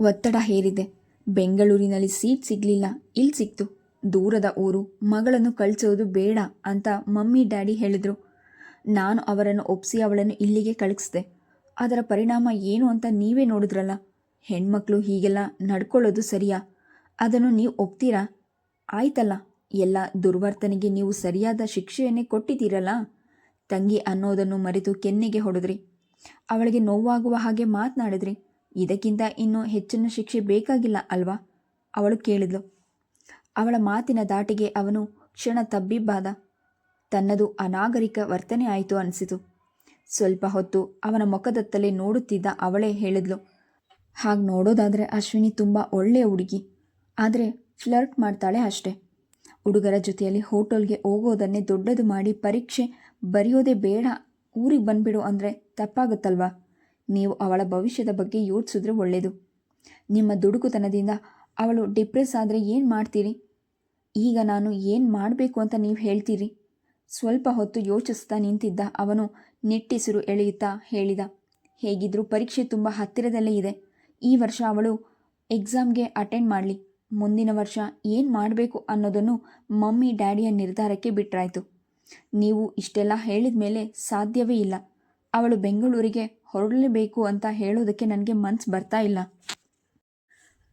ಒತ್ತಡ ಹೇರಿದೆ. ಬೆಂಗಳೂರಿನಲ್ಲಿ ಸೀಟ್ ಸಿಗಲಿಲ್ಲ. ಇಲ್ಲಿ ಸಿಕ್ತು. ದೂರದ ಊರು. ಮಗಳನ್ನು ಕಳಿಸೋದು ಬೇಡ ಅಂತ ಮಮ್ಮಿ, ಡ್ಯಾಡಿ ಹೇಳಿದರು. ನಾನು ಅವರನ್ನು ಒಪ್ಪಿಸಿ ಅವಳನ್ನು ಇಲ್ಲಿಗೆ ಕಳಿಸ್ದೆ. ಅದರ ಪರಿಣಾಮ ಏನು ಅಂತ ನೀವೇ ನೋಡಿದ್ರಲ್ಲ. ಹೆಣ್ಮಕ್ಳು ಹೀಗೆಲ್ಲ ನಡ್ಕೊಳ್ಳೋದು ಸರಿಯಾ? ಅದನ್ನು ನೀವು ಒಪ್ತೀರಾ? ಆಯ್ತಲ್ಲ. ಎಲ್ಲ ದುರ್ವರ್ತನೆಗೆ ನೀವು ಸರಿಯಾದ ಶಿಕ್ಷೆಯನ್ನೇ ಕೊಟ್ಟಿದ್ದೀರಲ್ಲ? ತಂಗಿ ಅನ್ನೋದನ್ನು ಮರೆತು ಕೆನ್ನೆಗೆ ಹೊಡೆದ್ರಿ. ಅವಳಿಗೆ ನೋವಾಗುವ ಹಾಗೆ ಮಾತನಾಡಿದ್ರಿ. ಇದಕ್ಕಿಂತ ಇನ್ನೂ ಹೆಚ್ಚಿನ ಶಿಕ್ಷೆ ಬೇಕಾಗಿಲ್ಲ ಅಲ್ವಾ? ಅವಳು ಕೇಳಿದ್ಲು. ಅವಳ ಮಾತಿನ ದಾಟಿಗೆ ಅವನು ಕ್ಷಣ ತಬ್ಬಿಬ್ಬಾದ. ತನ್ನದು ಅನಾಗರಿಕ ವರ್ತನೆ ಆಯಿತು ಅನಿಸಿತು. ಸ್ವಲ್ಪ ಹೊತ್ತು ಅವನ ಮುಖದತ್ತಲೇ ನೋಡುತ್ತಿದ್ದ ಅವಳೇ ಹೇಳಿದ್ಲು, ಹಾಗೆ ನೋಡೋದಾದರೆ ಅಶ್ವಿನಿ ತುಂಬ ಒಳ್ಳೆಯ ಹುಡುಗಿ. ಆದರೆ ಫ್ಲರ್ಟ್ ಮಾಡ್ತಾಳೆ ಅಷ್ಟೆ. ಹುಡುಗರ ಜೊತೆಯಲ್ಲಿ ಹೋಟೆಲ್ಗೆ ಹೋಗೋದನ್ನೇ ದೊಡ್ಡದು ಮಾಡಿ ಪರೀಕ್ಷೆ ಬರೆಯೋದೇ ಬೇಡ. ಊರಿಗೆ ಬಂದುಬಿಡು ಅಂದರೆ ತಪ್ಪಾಗುತ್ತಲ್ವಾ? ನೀವು ಅವಳ ಭವಿಷ್ಯದ ಬಗ್ಗೆ ಯೋಚಿಸಿದ್ರೆ ಒಳ್ಳೆಯದು ನಿಮ್ಮ ದುಡುಕುತನದಿಂದ ಅವಳು ಡಿಪ್ರೆಸ್ ಆದರೆ ಏನು ಮಾಡ್ತೀರಿ? ಈಗ ನಾನು ಏನು ಮಾಡಬೇಕು ಅಂತ ನೀವು ಹೇಳ್ತೀರಿ? ಸ್ವಲ್ಪ ಹೊತ್ತು ಯೋಚಿಸ್ತಾ ನಿಂತಿದ್ದ ಅವನು ನಿಟ್ಟಿಸಿರು ಎಳೆಯುತ್ತಾ ಹೇಳಿದ, ಹೇಗಿದ್ರೂ ಪರೀಕ್ಷೆ ತುಂಬ ಹತ್ತಿರದಲ್ಲೇ ಇದೆ. ಈ ವರ್ಷ ಅವಳು ಎಕ್ಸಾಮ್ಗೆ ಅಟೆಂಡ್ ಮಾಡಲಿ. ಮುಂದಿನ ವರ್ಷ ಏನು ಮಾಡಬೇಕು ಅನ್ನೋದನ್ನು ಮಮ್ಮಿ ಡ್ಯಾಡಿಯ ನಿರ್ಧಾರಕ್ಕೆ ಬಿಟ್ಟರಾಯಿತು ನೀವು ಇಷ್ಟೆಲ್ಲ ಹೇಳಿದ ಮೇಲೆ ಸಾಧ್ಯವೇ ಇಲ್ಲ. ಅವಳು ಬೆಂಗಳೂರಿಗೆ ಹೊರಡಲೇಬೇಕು ಅಂತ ಹೇಳೋದಕ್ಕೆ ನನಗೆ ಮನ್ಸು ಬರ್ತಾ ಇಲ್ಲ.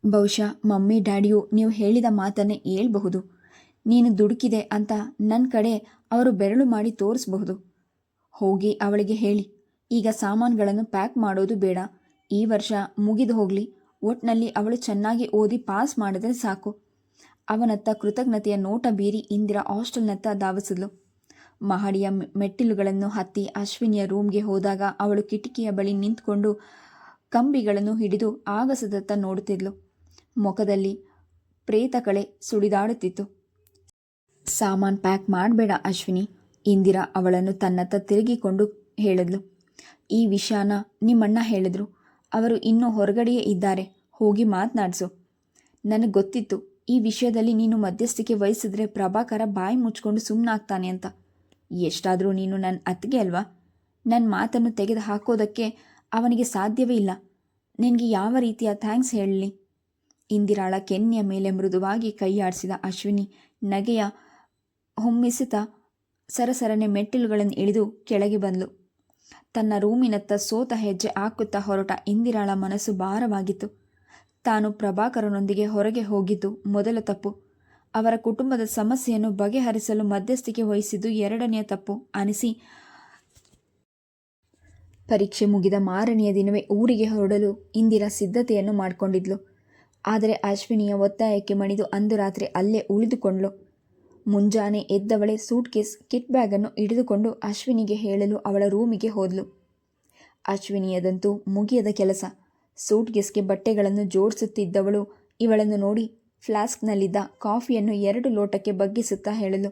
ಬಹುಶಃ ಮಮ್ಮಿ, ಡ್ಯಾಡಿಯು ನೀವು ಹೇಳಿದ ಮಾತನ್ನೇ ಹೇಳ್ಬಹುದು. ನೀನು ದುಡುಕಿದೆ ಅಂತ ನನ್ನ ಕಡೆ ಅವರು ಬೆರಳು ಮಾಡಿ ತೋರಿಸಬಹುದು. ಹೋಗಿ ಅವಳಿಗೆ ಹೇಳಿ. ಈಗ ಸಾಮಾನುಗಳನ್ನು ಪ್ಯಾಕ್ ಮಾಡೋದು ಬೇಡ. ಈ ವರ್ಷ ಮುಗಿದು ಹೋಗಲಿ. ಒಟ್ನಲ್ಲಿ ಅವಳು ಚೆನ್ನಾಗಿ ಓದಿ ಪಾಸ್ ಮಾಡಿದ್ರೆ ಸಾಕು. ಅವನತ್ತ ಕೃತಜ್ಞತೆಯ ನೋಟ ಬೀರಿ ಇಂದಿರಾ ಹಾಸ್ಟೆಲ್ನತ್ತ ಧಾವಿಸಿದ್ಲು. ಮಹಡಿಯ ಮೆಟ್ಟಿಲುಗಳನ್ನು ಹತ್ತಿ ಅಶ್ವಿನಿಯ ರೂಮ್ಗೆ ಹೋದಾಗ ಅವಳು ಕಿಟಕಿಯ ಬಳಿ ನಿಂತ್ಕೊಂಡು ಕಂಬಿಗಳನ್ನು ಹಿಡಿದು ಆಗಸದತ್ತ ನೋಡುತ್ತಿದ್ಲು. ಮುಖದಲ್ಲಿ ಪ್ರೇತ ಕಳೆ ಸುಳಿದಾಡುತ್ತಿತ್ತು. ಸಾಮಾನ್ ಪ್ಯಾಕ್ ಮಾಡಬೇಡ ಅಶ್ವಿನಿ, ಇಂದಿರಾ ಅವಳನ್ನು ತನ್ನತ್ತ ತಿರುಗಿಕೊಂಡು ಹೇಳಿದ್ಲು. ಈ ವಿಷಯನ ನಿಮ್ಮಣ್ಣ ಹೇಳಿದ್ರು. ಅವರು ಇನ್ನೂ ಹೊರಗಡೆಯೇ ಇದ್ದಾರೆ. ಹೋಗಿ ಮಾತನಾಡಿಸು. ನನಗೆ ಗೊತ್ತಿತ್ತು, ಈ ವಿಷಯದಲ್ಲಿ ನೀನು ಮಧ್ಯಸ್ಥಿಕೆ ವಹಿಸಿದ್ರೆ ಪ್ರಭಾಕರ ಬಾಯಿ ಮುಚ್ಕೊಂಡು ಸುಮ್ಮನಾಗ್ತಾನೆ ಅಂತ. ಎಷ್ಟಾದರೂ ನೀನು ನನ್ನ ಅತ್ತಿಗೆ ಅಲ್ವಾ? ನನ್ನ ಮಾತನ್ನು ತೆಗೆದು ಹಾಕೋದಕ್ಕೆ ಅವನಿಗೆ ಸಾಧ್ಯವೇ ಇಲ್ಲ. ನಿನಗೆ ಯಾವ ರೀತಿಯ ಥ್ಯಾಂಕ್ಸ್ ಹೇಳಲಿ? ಇಂದಿರಾಳ ಕೆನ್ನೆಯ ಮೇಲೆ ಮೃದುವಾಗಿ ಕೈಯಾಡಿಸಿದ ಅಶ್ವಿನಿ ನಗೆಯ ಹೊಮ್ಮಿಸಿತ ಸರಸರನೆ ಮೆಟ್ಟಿಲುಗಳನ್ನು ಇಳಿದು ಕೆಳಗೆ ಬಂದಳು ತನ್ನ ರೂಮಿನತ್ತ ಸೋತ ಹೆಜ್ಜೆ ಹಾಕುತ್ತಾ ಹೊರಟ ಇಂದಿರಾಳ ಮನಸ್ಸು ಭಾರವಾಗಿತ್ತು. ತಾನು ಪ್ರಭಾಕರನೊಂದಿಗೆ ಹೊರಗೆ ಹೋಗಿದ್ದು ಮೊದಲ ತಪ್ಪು. ಅವರ ಕುಟುಂಬದ ಸಮಸ್ಯೆಯನ್ನು ಬಗೆಹರಿಸಲು ಮಧ್ಯಸ್ಥಿಕೆ ವಹಿಸಿದ್ದು ಎರಡನೆಯ ತಪ್ಪು ಅನಿಸಿ. ಪರೀಕ್ಷೆ ಮುಗಿದ ಮಾರನೆಯ ದಿನವೇ ಊರಿಗೆ ಹೊರಡಲು ಇಂದಿರಾ ಸಿದ್ಧತೆಯನ್ನು ಮಾಡಿಕೊಂಡಿದ್ಲು. ಆದರೆ ಅಶ್ವಿನಿಯ ಒತ್ತಾಯಕ್ಕೆ ಮಣಿದು ಅಂದು ರಾತ್ರಿ ಅಲ್ಲೇ ಉಳಿದುಕೊಂಡ್ಲು ಮುಂಜಾನೆ ಎದ್ದವಳೆ ಸೂಟ್ಕೇಸ್, ಕಿಟ್ ಬ್ಯಾಗನ್ನು ಹಿಡಿದುಕೊಂಡು ಅಶ್ವಿನಿಗೆ ಹೇಳಲು ಅವಳ ರೂಮಿಗೆ ಹೋದ್ಲು. ಅಶ್ವಿನಿಯದಂತೂ ಮುಗಿಯದ ಕೆಲಸ. ಸೂಟ್ಕೇಸ್ಗೆ ಬಟ್ಟೆಗಳನ್ನು ಜೋಡಿಸುತ್ತಿದ್ದವಳು ಇವಳನ್ನು ನೋಡಿ ಫ್ಲಾಸ್ಕ್ನಲ್ಲಿದ್ದ ಕಾಫಿಯನ್ನು ಎರಡು ಲೋಟಕ್ಕೆ ಬಗ್ಗಿಸುತ್ತಾ ಹೇಳಲು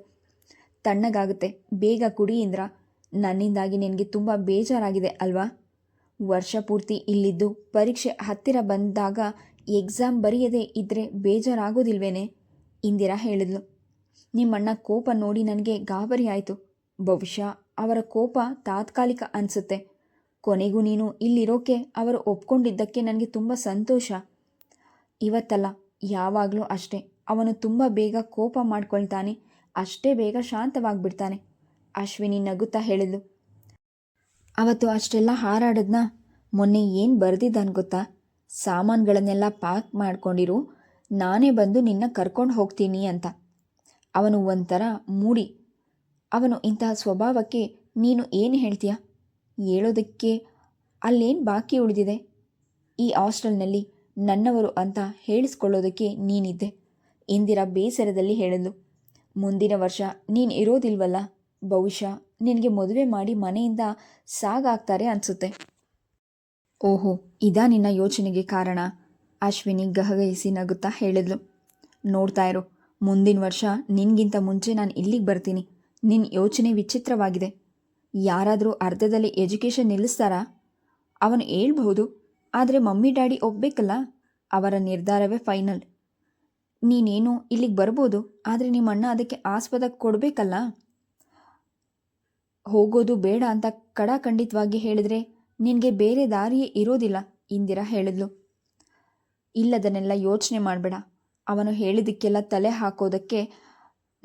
ತಣ್ಣಗಾಗುತ್ತೆ. ಬೇಗ ಕುಡಿ ಇಂದ್ರ. ನನ್ನಿಂದಾಗಿ ನಿನಗೆ ತುಂಬ ಬೇಜಾರಾಗಿದೆ ಅಲ್ವಾ? ವರ್ಷ ಪೂರ್ತಿ ಇಲ್ಲಿದ್ದು ಪರೀಕ್ಷೆ ಹತ್ತಿರ ಬಂದಾಗ ಎಕ್ಸಾಮ್ ಬರೆಯದೇ ಇದ್ದರೆ ಬೇಜಾರಾಗೋದಿಲ್ವೇನೆ? ಇಂದಿರಾ ಹೇಳಿದ್ಲು. ನಿಮ್ಮಣ್ಣ ಕೋಪ ನೋಡಿ ನನಗೆ ಗಾಬರಿ ಆಯಿತು. ಬಹುಶಃ ಅವರ ಕೋಪ ತಾತ್ಕಾಲಿಕ ಅನಿಸುತ್ತೆ. ಕೊನೆಗೂ ನೀನು ಇಲ್ಲಿರೋಕೆ ಅವರು ಒಪ್ಕೊಂಡಿದ್ದಕ್ಕೆ ನನಗೆ ತುಂಬ ಸಂತೋಷ. ಇವತ್ತಲ್ಲ ಯಾವಾಗಲೂ ಅಷ್ಟೇ. ಅವನು ತುಂಬ ಬೇಗ ಕೋಪ ಮಾಡ್ಕೊಳ್ತಾನೆ. ಅಷ್ಟೇ ಬೇಗ ಶಾಂತವಾಗಿಬಿಡ್ತಾನೆ. ಅಶ್ವಿನಿ ನಗುತ್ತಾ ಹೇಳಿದ್ಲು. ಅವತ್ತು ಅಷ್ಟೆಲ್ಲ ಹಾರಾಡದ್ನ? ಮೊನ್ನೆ ಏನು ಬರೆದಿದ್ದಾನೆ ಗೊತ್ತಾ? ಸಾಮಾನುಗಳನ್ನೆಲ್ಲ ಪ್ಯಾಕ್ ಮಾಡ್ಕೊಂಡಿರು. ನಾನೇ ಬಂದು ನಿನ್ನ ಕರ್ಕೊಂಡು ಹೋಗ್ತೀನಿ ಅಂತ. ಅವನು ಒಂಥರ ಮೂಡಿ. ಅವನು ಇಂತಹ ಸ್ವಭಾವಕ್ಕೆ ನೀನು ಏನು ಹೇಳ್ತೀಯ? ಹೇಳೋದಕ್ಕೆ ಅಲ್ಲೇನು ಬಾಕಿ ಉಳಿದಿದೆ? ಈ ಹಾಸ್ಟೆಲ್ನಲ್ಲಿ ನನ್ನವರು ಅಂತ ಹೇಳಿಸ್ಕೊಳ್ಳೋದಕ್ಕೆ ನೀನಿದ್ದೆ. ಇಂದಿರಾ ಬೇಸರದಲ್ಲಿ ಹೇಳಿದ್ಲು. ಮುಂದಿನ ವರ್ಷ ನೀನು ಇರೋದಿಲ್ವಲ್ಲ? ಬಹುಶಃ ನಿನಗೆ ಮದುವೆ ಮಾಡಿ ಮನೆಯಿಂದ ಸಾಗಾಗ್ತಾರೆ ಅನಿಸುತ್ತೆ. ಓಹೋ, ಇದಾ ನಿನ್ನ ಯೋಚನೆಗೆ ಕಾರಣ? ಅಶ್ವಿನಿ ಗಹಗಹಿಸಿ ನಗುತ್ತಾ ಹೇಳಿದ್ಲು. ನೋಡ್ತಾ ಇರು, ಮುಂದಿನ ವರ್ಷ ನಿನ್ಗಿಂತ ಮುಂಚೆ ನಾನು ಇಲ್ಲಿಗೆ ಬರ್ತೀನಿ. ನಿನ್ನ ಯೋಚನೆ ವಿಚಿತ್ರವಾಗಿದೆ. ಯಾರಾದರೂ ಅರ್ಧದಲ್ಲಿ ಎಜುಕೇಷನ್ ನಿಲ್ಲಿಸ್ತಾರಾ? ಅವನು ಹೇಳ್ಬಹುದು, ಆದರೆ ಮಮ್ಮಿ, ಡ್ಯಾಡಿ ಒಪ್ಬೇಕಲ್ಲ? ಅವರ ನಿರ್ಧಾರವೇ ಫೈನಲ್. ನೀನೇನು ಇಲ್ಲಿಗೆ ಬರ್ಬೋದು? ಆದರೆ ನಿಮ್ಮ ಅಣ್ಣ ಅದಕ್ಕೆ ಆಸ್ಪದ ಕೊಡಬೇಕಲ್ಲ? ಹೋಗೋದು ಬೇಡ ಅಂತ ಕಡಾಖಂಡಿತವಾಗಿ ಹೇಳಿದರೆ ನಿನಗೆ ಬೇರೆ ದಾರಿಯೇ ಇರೋದಿಲ್ಲ ಇಂದಿರಾ ಹೇಳಿದ್ಲು. ಇಲ್ಲದನ್ನೆಲ್ಲ ಯೋಚನೆ ಮಾಡಬೇಡ. ಅವನು ಹೇಳಿದ್ದಕ್ಕೆಲ್ಲ ತಲೆ ಹಾಕೋದಕ್ಕೆ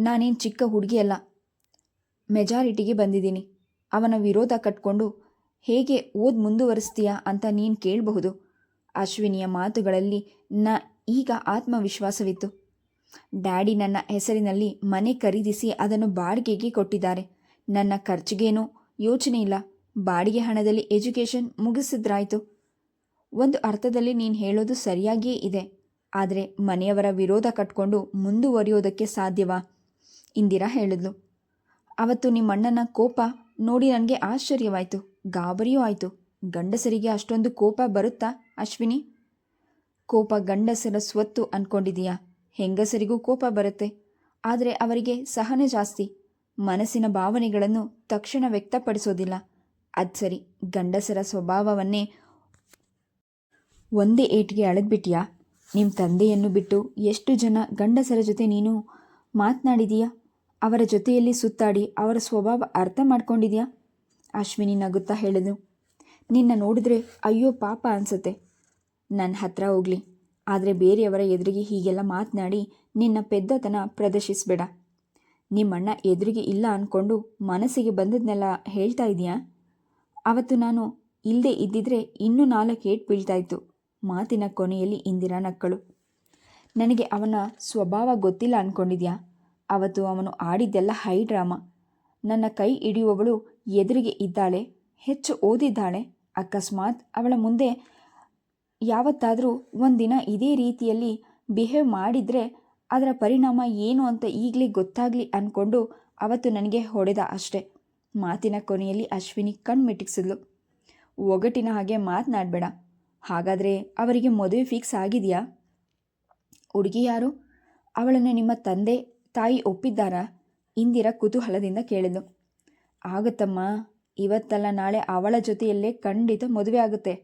ನಾನೇನು ಚಿಕ್ಕ ಹುಡುಗಿಯಲ್ಲ ಮೆಜಾರಿಟಿಗೆ ಬಂದಿದ್ದೀನಿ. ಅವನ ವಿರೋಧ ಕಟ್ಕೊಂಡು ಹೇಗೆ ಓದ್ ಮುಂದುವರಿಸ್ತೀಯಾ ಅಂತ ನೀನು ಕೇಳಬಹುದು. ಅಶ್ವಿನಿಯ ಮಾತುಗಳಲ್ಲಿ ನ ಈಗ ಆತ್ಮವಿಶ್ವಾಸವಿತ್ತು. ಡ್ಯಾಡಿ ನನ್ನ ಹೆಸರಿನಲ್ಲಿ ಮನೆ ಖರೀದಿಸಿ ಅದನ್ನು ಬಾಡಿಗೆಗೆ ಕೊಟ್ಟಿದ್ದಾರೆ. ನನ್ನ ಖರ್ಚಿಗೇನೂ ಯೋಚನೆ ಇಲ್ಲ ಬಾಡಿಗೆ ಹಣದಲ್ಲಿ ಎಜುಕೇಷನ್ ಮುಗಿಸಿದ್ರಾಯಿತು. ಒಂದು ಅರ್ಥದಲ್ಲಿ ನೀನು ಹೇಳೋದು ಸರಿಯಾಗಿಯೇ ಇದೆ. ಆದರೆ ಮನೆಯವರ ವಿರೋಧ ಕಟ್ಕೊಂಡು ಮುಂದುವರಿಯೋದಕ್ಕೆ ಸಾಧ್ಯವಾ? ಇಂದಿರಾ ಹೇಳಿದ್ಲು. ಅವತ್ತು ನಿಮ್ಮಣ್ಣನ ಕೋಪ ನೋಡಿ ನನಗೆ ಆಶ್ಚರ್ಯವಾಯಿತು. ಗಾಬರಿಯೂ ಆಯಿತು. ಗಂಡಸರಿಗೆ ಅಷ್ಟೊಂದು ಕೋಪ ಬರುತ್ತಾ, ಅಶ್ವಿನಿ? ಕೋಪ ಗಂಡಸರ ಸ್ವತ್ತು ಅನ್ಕೊಂಡಿದೀಯಾ ಹೆಂಗಸರಿಗೂ ಕೋಪ ಬರುತ್ತೆ. ಆದರೆ ಅವರಿಗೆ ಸಹನೆ ಜಾಸ್ತಿ. ಮನಸ್ಸಿನ ಭಾವನೆಗಳನ್ನು ತಕ್ಷಣ ವ್ಯಕ್ತಪಡಿಸೋದಿಲ್ಲ. ಅದು ಸರಿ, ಗಂಡಸರ ಸ್ವಭಾವವನ್ನೇ ಒಂದೇ ಏಟಿಗೆ ಅಳೆದ್ಬಿಟ್ಯಾ? ನಿಮ್ಮ ತಂದೆಯನ್ನು ಬಿಟ್ಟು ಎಷ್ಟು ಜನ ಗಂಡಸರ ಜೊತೆ ನೀನು ಮಾತನಾಡಿದೀಯಾ? ಅವರ ಜೊತೆಯಲ್ಲಿ ಸುತ್ತಾಡಿ ಅವರ ಸ್ವಭಾವ ಅರ್ಥ ಮಾಡ್ಕೊಂಡಿದ್ಯಾ? ಅಶ್ವಿನಿ ನಗುತ್ತಾ ಹೇಳಿದ್ರು ನಿನ್ನ ನೋಡಿದ್ರೆ ಅಯ್ಯೋ ಪಾಪ ಅನ್ಸುತ್ತೆ. ನನ್ನ ಹತ್ರ ಹೋಗಲಿ. ಆದರೆ ಬೇರೆಯವರ ಎದುರಿಗೆ ಹೀಗೆಲ್ಲ ಮಾತನಾಡಿ ನಿನ್ನ ಪೆದ್ದತನ ಪ್ರದರ್ಶಿಸಬೇಡ. ನಿಮ್ಮಣ್ಣ ಎದುರಿಗೆ ಇಲ್ಲ ಅಂದ್ಕೊಂಡು ಮನಸ್ಸಿಗೆ ಬಂದದ್ನೆಲ್ಲ ಹೇಳ್ತಾ ಇದೆಯಾ? ಅವತ್ತು ನಾನು ಇಲ್ಲದೆ ಇದ್ದಿದ್ರೆ ಇನ್ನೂ ನಾಲ್ಕು ಏಟ್ ಬೀಳ್ತಾಯಿತ್ತು ಮಾತಿನ ಕೊನೆಯಲ್ಲಿ ಇಂದಿರಾ ನಕ್ಕಳು. ನನಗೆ ಅವನ ಸ್ವಭಾವ ಗೊತ್ತಿಲ್ಲ ಅಂದ್ಕೊಂಡಿದ್ಯಾ ಅವತ್ತು ಅವನು ಆಡಿದ್ದೆಲ್ಲ ಹೈ ಡ್ರಾಮಾ. ನನ್ನ ಕೈ ಹಿಡಿಯುವವಳು ಎದುರಿಗೆ ಇದ್ದಾಳೆ. ಹೆಚ್ಚು ಓದಿದ್ದಾಳೆ. ಅಕಸ್ಮಾತ್ ಅವಳ ಮುಂದೆ ಯಾವತ್ತಾದರೂ ಒಂದಿನ ಇದೇ ರೀತಿಯಲ್ಲಿ ಬಿಹೇವ್ ಮಾಡಿದರೆ ಅದರ ಪರಿಣಾಮ ಏನು ಅಂತ ಈಗಲೇ ಗೊತ್ತಾಗಲಿ ಅಂದ್ಕೊಂಡು ಅವತ್ತು ನನಗೆ ಹೊಡೆದ ಅಷ್ಟೆ. ಮಾತಿನ ಕೊನೆಯಲ್ಲಿ ಅಶ್ವಿನಿ ಕಣ್ಣು ಕಣ್ಮಿಟಿಕ್ಸಿದ್ಲು ಒಗಟಿನ ಹಾಗೆ ಮಾತನಾಡಬೇಡ. ಹಾಗಾದರೆ ಅವರಿಗೆ ಮದುವೆ ಫಿಕ್ಸ್ ಆಗಿದೆಯಾ? ಹುಡುಗಿ ಯಾರು? ಅವಳನ್ನು ನಿಮ್ಮ ತಂದೆ ತಾಯಿ ಒಪ್ಪಿದ್ದಾರಾ? ಇಂದಿರ ಕುತೂಹಲದಿಂದ ಕೇಳಿದ್ಲು. ಆಗುತ್ತಮ್ಮ. ಇವತ್ತಲ್ಲ ನಾಳೆ ಅವಳ ಜೊತೆಯಲ್ಲೇ ಖಂಡಿತ ಮದುವೆ ಆಗುತ್ತೆ.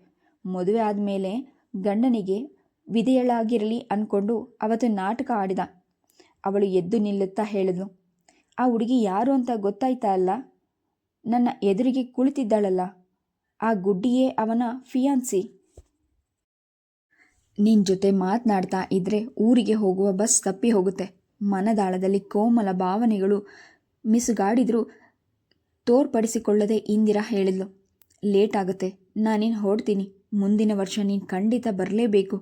ಮದುವೆ ಆದಮೇಲೆ ಗಂಡನಿಗೆ ವಿಧೇಯಳಾಗಿರಲಿ ಅಂದ್ಕೊಂಡು ಅವತ್ತು ನಾಟಕ ಆಡಿದ. ಅವಳು ಎದ್ದು ನಿಲ್ಲುತ್ತಾ ಹೇಳಿದ್ಲು. ಆ ಹುಡುಗಿ ಯಾರು ಅಂತ ಗೊತ್ತಾಯ್ತಾ ಅಲ್ಲ. ನನ್ನ ಎದುರಿಗೆ ಕುಳಿತಿದ್ದಾಳಲ್ಲ. ಆ ಗುಡ್ಡಿಯೇ ಅವನ ಫಿಯಾನ್ಸಿ. ನಿನ್ನ ಜೊತೆ ಮಾತನಾಡ್ತಾ ಇದ್ರೆ ಊರಿಗೆ ಹೋಗುವ ಬಸ್ ತಪ್ಪಿ ಹೋಗುತ್ತೆ. ಮನದಾಳದಲ್ಲಿ ಕೋಮಲ ಭಾವನೆಗಳು ಮಿಸುಗಾಡಿದ್ರೂ ತೋರ್ಪಡಿಸಿಕೊಳ್ಳದೆ ಇಂದಿರಾ ಹೇಳಿದ್ಲು. ಲೇಟ್ ಆಗುತ್ತೆ. ನಾನೇನು ಹೊಡ್ತೀನಿ ಮುಂದಿನ ವರ್ಷ ನೀನು ಖಂಡಿತ ಬರಲೇಬೇಕು.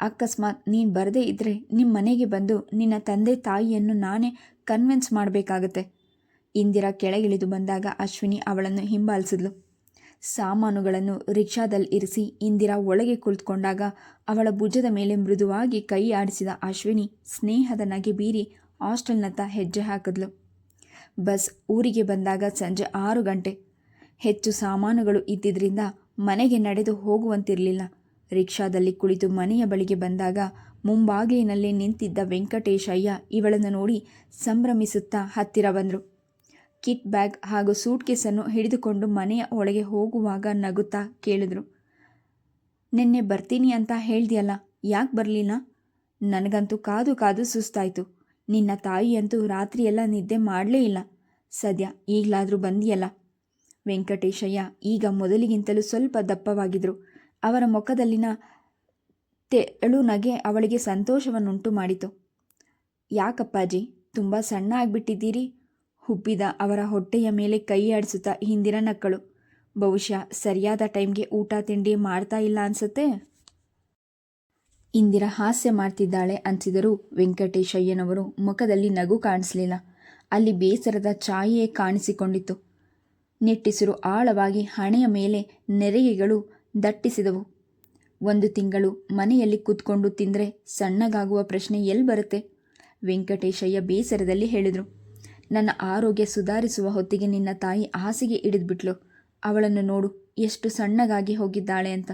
ಅಕಸ್ಮಾತ್ ನೀನು ಬರದೇ ಇದ್ದರೆ ನಿಮ್ಮ ಮನೆಗೆ ಬಂದು ನಿನ್ನ ತಂದೆ ತಾಯಿಯನ್ನು ನಾನೇ ಕನ್ವಿನ್ಸ್ ಮಾಡಬೇಕಾಗತ್ತೆ. ಇಂದಿರಾ ಕೆಳಗಿಳಿದು ಬಂದಾಗ ಅಶ್ವಿನಿ ಅವಳನ್ನು ಹಿಂಬಾಲಿಸಿದ್ಲು. ಸಾಮಾನುಗಳನ್ನು ರಿಕ್ಷಾದಲ್ಲಿ ಇರಿಸಿ ಇಂದಿರಾ ಒಳಗೆ ಕುಳಿತುಕೊಂಡಾಗ ಅವಳ ಭುಜದ ಮೇಲೆ ಮೃದುವಾಗಿ ಕೈ ಆಡಿಸಿದ ಅಶ್ವಿನಿ ಸ್ನೇಹದ ನಗೆ ಬೀರಿ ಹಾಸ್ಟೆಲ್ನತ್ತ ಹೆಜ್ಜೆ ಹಾಕಿದ್ಲು. ಬಸ್ ಊರಿಗೆ ಬಂದಾಗ ಸಂಜೆ ಆರು ಗಂಟೆ. ಹೆಚ್ಚು ಸಾಮಾನುಗಳು ಇದ್ದಿದ್ದರಿಂದ ಮನೆಗೆ ನಡೆದು ಹೋಗುವಂತಿರಲಿಲ್ಲ. ರಿಕ್ಷಾದಲ್ಲಿ ಕುಳಿತು ಮನೆಯ ಬಳಿಗೆ ಬಂದಾಗ ಮುಂಬಾಗಿಲಿನಲ್ಲಿ ನಿಂತಿದ್ದ ವೆಂಕಟೇಶಯ್ಯ ಇವಳನ್ನು ನೋಡಿ ಸಂಭ್ರಮಿಸುತ್ತಾ ಹತ್ತಿರ ಬಂದರು. ಕಿಟ್ ಬ್ಯಾಗ್ ಹಾಗೂ ಸೂಟ್ಕೇಸನ್ನು ಹಿಡಿದುಕೊಂಡು ಮನೆಯ ಒಳಗೆ ಹೋಗುವಾಗ ನಗುತ್ತಾ ಕೇಳಿದ್ರು. ನಿನ್ನೆ ಬರ್ತೀನಿ ಅಂತ ಹೇಳ್ದಿಯಲ್ಲ, ಯಾಕೆ ಬರಲಿಲ್ಲ? ನನಗಂತೂ ಕಾದು ಕಾದು ಸುಸ್ತಾಯಿತು. ನಿನ್ನ ತಾಯಿಯಂತೂ ರಾತ್ರಿಯೆಲ್ಲ ನಿದ್ದೆ ಮಾಡಲೇ ಇಲ್ಲ. ಸದ್ಯ ಈಗಲಾದರೂ ಬಂದಿಯಲ್ಲ. ವೆಂಕಟೇಶಯ್ಯ ಈಗ ಮೊದಲಿಗಿಂತಲೂ ಸ್ವಲ್ಪ ದಪ್ಪವಾಗಿದ್ದರು ಅವರ ಮುಖದಲ್ಲಿನ ತೆಳು ನಗೆ ಅವಳಿಗೆ ಸಂತೋಷವನ್ನುಂಟು ಮಾಡಿತು. ಯಾಕಪ್ಪಾಜಿ, ತುಂಬ ಸಣ್ಣ ಆಗಿಬಿಟ್ಟಿದ್ದೀರಿ? ಹುಬ್ಬಿದ ಅವರ ಹೊಟ್ಟೆಯ ಮೇಲೆ ಕೈ ಆಡಿಸುತ್ತಾ ಹಿಂದಿನ ನಕ್ಕಳು. ಬಹುಶಃ ಸರಿಯಾದ ಟೈಮ್ಗೆ ಊಟ, ತಿಂಡಿ ಮಾಡ್ತಾ ಇಲ್ಲ ಅನ್ಸುತ್ತೆ? ಇಂದಿರ ಹಾಸ್ಯ ಮಾಡ್ತಿದ್ದಾಳೆ ಅನ್ಸಿದರೂ ವೆಂಕಟೇಶಯ್ಯನವರು ಮುಖದಲ್ಲಿ ನಗು ಕಾಣಿಸಲಿಲ್ಲ. ಅಲ್ಲಿ ಬೇಸರದ ಛಾಯೆಯೇ ಕಾಣಿಸಿಕೊಂಡಿತ್ತು ನಿಟ್ಟಿಸಿರು ಆಳವಾಗಿ ಹಣೆಯ ಮೇಲೆ ನೆರಿಗೆಗಳು ದಟ್ಟಿಸಿದವು. ಒಂದು ತಿಂಗಳು ಮನೆಯಲ್ಲಿ ಕೂತ್ಕೊಂಡು ತಿಂದರೆ ಸಣ್ಣಗಾಗುವ ಪ್ರಶ್ನೆ ಎಲ್ಲಿ ಬರುತ್ತೆ? ವೆಂಕಟೇಶಯ್ಯ ಬೇಸರದಲ್ಲಿ ಹೇಳಿದರು. ನನ್ನ ಆರೋಗ್ಯ ಸುಧಾರಿಸುವ ಹೊತ್ತಿಗೆ ನಿನ್ನ ತಾಯಿ ಹಾಸಿಗೆ ಹಿಡಿದ್ಬಿಟ್ಲು. ಅವಳನ್ನು ನೋಡು, ಎಷ್ಟು ಸಣ್ಣಗಾಗಿ ಹೋಗಿದ್ದಾಳೆ ಅಂತ.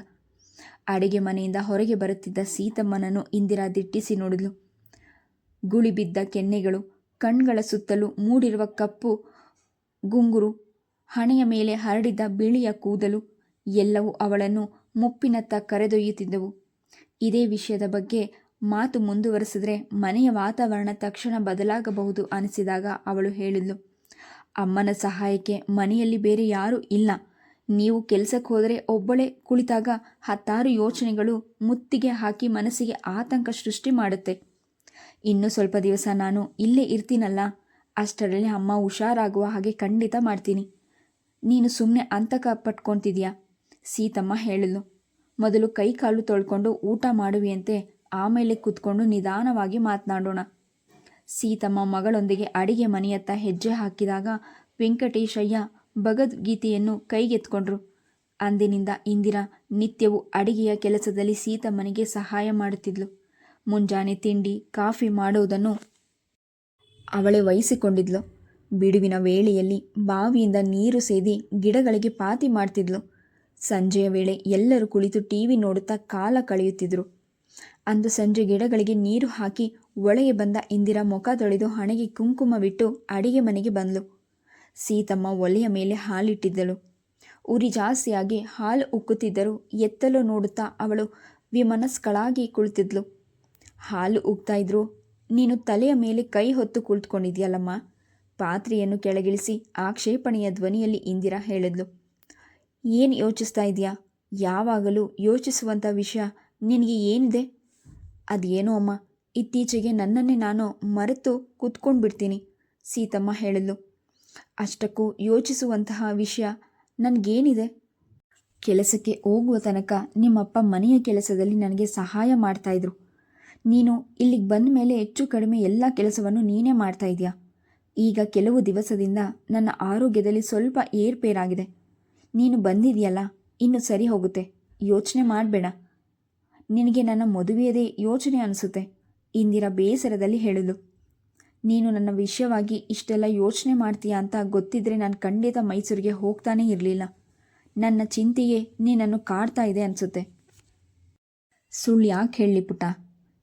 ಅಡಿಗೆ ಮನೆಯಿಂದ ಹೊರಗೆ ಬರುತ್ತಿದ್ದ ಸೀತಮ್ಮನನ್ನು ಇಂದಿರಾ ದಿಟ್ಟಿಸಿ ನೋಡಿದ್ಲು. ಗುಳಿ ಬಿದ್ದ ಕೆನ್ನೆಗಳು ಕಣ್ಗಳ ಸುತ್ತಲೂ ಮೂಡಿರುವ ಕಪ್ಪು ಗುಂಗುರು, ಹಣೆಯ ಮೇಲೆ ಹರಡಿದ್ದ ಬಿಳಿಯ ಕೂದಲು, ಎಲ್ಲವೂ ಅವಳನ್ನು ಮುಪ್ಪಿನತ್ತ ಕರೆದೊಯ್ಯುತ್ತಿದ್ದವು. ಇದೇ ವಿಷಯದ ಬಗ್ಗೆ ಮಾತು ಮುಂದುವರೆಸಿದ್ರೆ ಮನೆಯ ವಾತಾವರಣ ತಕ್ಷಣ ಬದಲಾಗಬಹುದು ಅನಿಸಿದಾಗ ಅವಳು ಹೇಳಿದ್ಲು, ಅಮ್ಮನ ಸಹಾಯಕ್ಕೆ ಮನೆಯಲ್ಲಿ ಬೇರೆ ಯಾರೂ ಇಲ್ಲ. ನೀವು ಕೆಲಸಕ್ಕೆ ಹೋದರೆ ಒಬ್ಬಳೇ ಕುಳಿತಾಗ ಹತ್ತಾರು ಯೋಚನೆಗಳು ಮುತ್ತಿಗೆ ಹಾಕಿ ಮನಸ್ಸಿಗೆ ಆತಂಕ ಸೃಷ್ಟಿ ಮಾಡುತ್ತೆ. ಇನ್ನು ಸ್ವಲ್ಪ ದಿವಸ ನಾನು ಇಲ್ಲೇ ಇರ್ತೀನಲ್ಲ, ಅಷ್ಟರಲ್ಲಿ ಅಮ್ಮ ಹುಷಾರಾಗುವ ಹಾಗೆ ಖಂಡಿತ ಮಾಡ್ತೀನಿ. ನೀನು ಸುಮ್ಮನೆ ಅಂತಕ ಪಟ್ಕೊತಿದ್ಯಾ ಸೀತಮ್ಮ ಹೇಳಲು ಮೊದಲು ಕೈ ಕಾಲು ತೊಳ್ಕೊಂಡು ಊಟ ಮಾಡುವಿಯಂತೆ ಆಮೇಲೆ ಕೂತ್ಕೊಂಡು ನಿಧಾನವಾಗಿ ಮಾತನಾಡೋಣ. ಸೀತಮ್ಮ ಮಗಳೊಂದಿಗೆ ಅಡಿಗೆ ಮನೆಯತ್ತ ಹೆಜ್ಜೆ ಹಾಕಿದಾಗ ವೆಂಕಟೇಶಯ್ಯ ಭಗವದ್ಗೀತೆಯನ್ನು ಕೈಗೆತ್ಕೊಂಡ್ರು. ಅಂದಿನಿಂದ ಇಂದಿರಾ ನಿತ್ಯವೂ ಅಡಿಗೆಯ ಕೆಲಸದಲ್ಲಿ ಸೀತಮ್ಮನಿಗೆ ಸಹಾಯ ಮಾಡುತ್ತಿದ್ಲು. ಮುಂಜಾನೆ ತಿಂಡಿ, ಕಾಫಿ ಮಾಡುವುದನ್ನು ಅವಳೇ ವಹಿಸಿಕೊಂಡಿದ್ಲು. ಬಿಡುವಿನ ವೇಳೆಯಲ್ಲಿ ಬಾವಿಯಿಂದ ನೀರು ಸೇದಿ ಗಿಡಗಳಿಗೆ ಪಾತಿ ಮಾಡ್ತಿದ್ಲು. ಸಂಜೆಯ ವೇಳೆ ಎಲ್ಲರೂ ಕುಳಿತು ಟಿ ವಿ ನೋಡುತ್ತಾ ಕಾಲ ಕಳೆಯುತ್ತಿದ್ದರು ಅಂದು ಸಂಜೆ ಗಿಡಗಳಿಗೆ ನೀರು ಹಾಕಿ ಒಳಗೆ ಬಂದ ಇಂದಿರಾ ಮುಖ ತೊಳೆದು ಹಣೆಗೆ ಕುಂಕುಮವಿಟ್ಟು ಅಡಿಗೆ ಮನೆಗೆ ಬಂದ್ಲು. ಸೀತಮ್ಮ ಒಲೆಯ ಮೇಲೆ ಹಾಲಿಟ್ಟಿದ್ದಳು. ಉರಿ ಜಾಸ್ತಿಯಾಗಿ ಹಾಲು ಉಕ್ಕುತ್ತಿದ್ದರೂ ಎತ್ತಲು ನೋಡುತ್ತಾ ಅವಳು ವಿಮನಸ್ಕಳಾಗಿ ಕುಳಿತಿದ್ಲು. ಹಾಲು ಉಗ್ತಾಯಿದ್ರು ನೀನು ತಲೆಯ ಮೇಲೆ ಕೈ ಹೊತ್ತು ಕುಳಿತುಕೊಂಡಿದ್ಯಲ್ಲಮ್ಮ? ಪಾತ್ರೆಯನ್ನು ಕೆಳಗಿಳಿಸಿ ಆಕ್ಷೇಪಣೆಯ ಧ್ವನಿಯಲ್ಲಿ ಇಂದಿರಾ ಹೇಳಿದ್ಲು. ಏನು ಯೋಚಿಸ್ತಾ ಇದೆಯಾ? ಯಾವಾಗಲೂ ಯೋಚಿಸುವಂಥ ವಿಷಯ ನಿನಗೆ ಏನಿದೆ? ಅದೇನೋ ಅಮ್ಮ, ಇತ್ತೀಚೆಗೆ ನನ್ನನ್ನೇ ನಾನು ಮರೆತು ಕೂತ್ಕೊಂಡ್ಬಿಡ್ತೀನಿ, ಸೀತಮ್ಮ ಹೇಳಿದ್ಲು. ಅಷ್ಟಕ್ಕೂ ಯೋಚಿಸುವಂತಹ ವಿಷಯ ನನಗೇನಿದೆ? ಕೆಲಸಕ್ಕೆ ಹೋಗುವ ತನಕ ನಿಮ್ಮಪ್ಪ ಮನೆಯ ಕೆಲಸದಲ್ಲಿ ನನಗೆ ಸಹಾಯ ಮಾಡ್ತಾಯಿದ್ರು ನೀನು ಇಲ್ಲಿಗೆ ಬಂದ ಮೇಲೆ ಹೆಚ್ಚು ಕಡಿಮೆ ಎಲ್ಲ ಕೆಲಸವನ್ನು ನೀನೇ ಮಾಡ್ತಾ ಇದೆಯಾ? ಈಗ ಕೆಲವು ದಿವಸದಿಂದ ನನ್ನ ಆರೋಗ್ಯದಲ್ಲಿ ಸ್ವಲ್ಪ ಏರ್ಪೇರಾಗಿದೆ. ನೀನು ಬಂದಿದೆಯಲ್ಲ, ಇನ್ನು ಸರಿ ಹೋಗುತ್ತೆ. ಯೋಚನೆ ಮಾಡಬೇಡ. ನಿನಗೆ ನನ್ನ ಮದುವೆಯದೇ ಯೋಚನೆ ಅನಿಸುತ್ತೆ, ಇಂದಿರ ಬೇಸರದಲ್ಲಿ ಹೇಳಲು ನೀನು ನನ್ನ ವಿಷಯವಾಗಿ ಇಷ್ಟೆಲ್ಲ ಯೋಚನೆ ಮಾಡ್ತೀಯಾ ಅಂತ ಗೊತ್ತಿದ್ರೆ ನಾನು ಖಂಡಿತ ಮೈಸೂರಿಗೆ ಹೋಗ್ತಾನೇ ಇರಲಿಲ್ಲ. ನನ್ನ ಚಿಂತೆಯೇ ನೀನನ್ನು ಕಾಡ್ತಾ ಇದೆ ಅನಿಸುತ್ತೆ. ಸುಳ್ಳು ಯಾಕೆ ಹೇಳಲಿ ಪುಟ್ಟ?